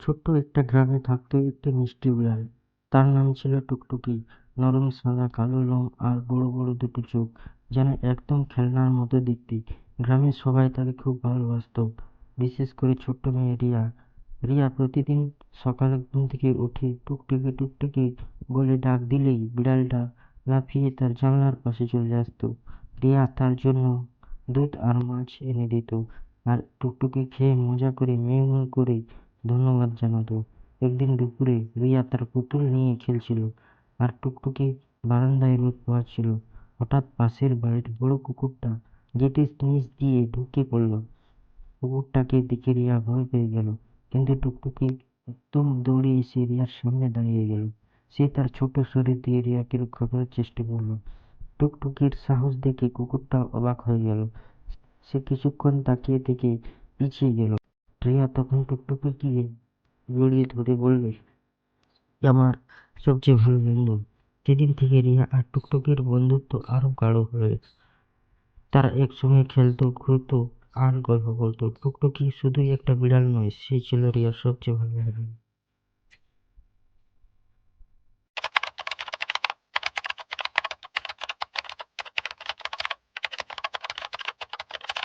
ছোট্ট একটা গ্রামে থাকতো একটি মিষ্টি বিড়াল। তার নাম ছিল টুকটুকি। নরম, সাদা, কালো রং আর বড় বড় দুটো চোখ যেন একদম খেলনার মতো দেখতে। গ্রামের সবাই তাকে খুব ভালোবাসতো, বিশেষ করে ছোট্ট মেয়ে রিয়া। রিয়া প্রতিদিন সকালে ঘুম থেকে উঠে টুকটুকি টুকটুকি বলে ডাক দিলেই বিড়ালটা লাফিয়ে তার জানলার পাশে চলে আসতো। রিয়া তার জন্য দুধ আর মাছ এনে দিত আর টুকটুকি খেয়ে মজা করে মেও মেও করে ধন্যবাদ জানাতো একদিন দুপুরে রিয়া তার পুতুল নিয়ে খেলছিল আর টুকটুকি বারান্দায় রোদ পোহাচ্ছিল। হঠাৎ পাশের বাড়ির বড় কুকুরটা গেটের নিচ দিয়ে ঢুকে পড়ল। কুকুরটাকে দেখে রিয়া ভয় পেয়ে গেল, কিন্তু টুকটুকি একদম দৌড়ে এসে রিয়ার সামনে দাঁড়িয়ে গেল। সে তার ছোট শরীর দিয়ে রিয়াকে রক্ষা করার চেষ্টা করল। টুকটুকির সাহস দেখে কুকুরটা অবাক হয়ে গেল। সে কিছুক্ষণ তাকিয়ে থেকে পিছিয়ে গেল। রিয়া তখন টুকটুকিকে জড়িয়ে ধরে বললে, আমার সবচেয়ে ভালো বন্ধু। সেদিন থেকে রিয়া আর টুকটুকির বন্ধুত্ব আরও গাঢ় হয়ে তারা একসঙ্গে খেলতো, ঘুরতো, আর গল্প করতো। টুকটুকি শুধুই একটা বিড়াল নয়, সে ছিল রিয়ার সবচেয়ে ভালো বন্ধু।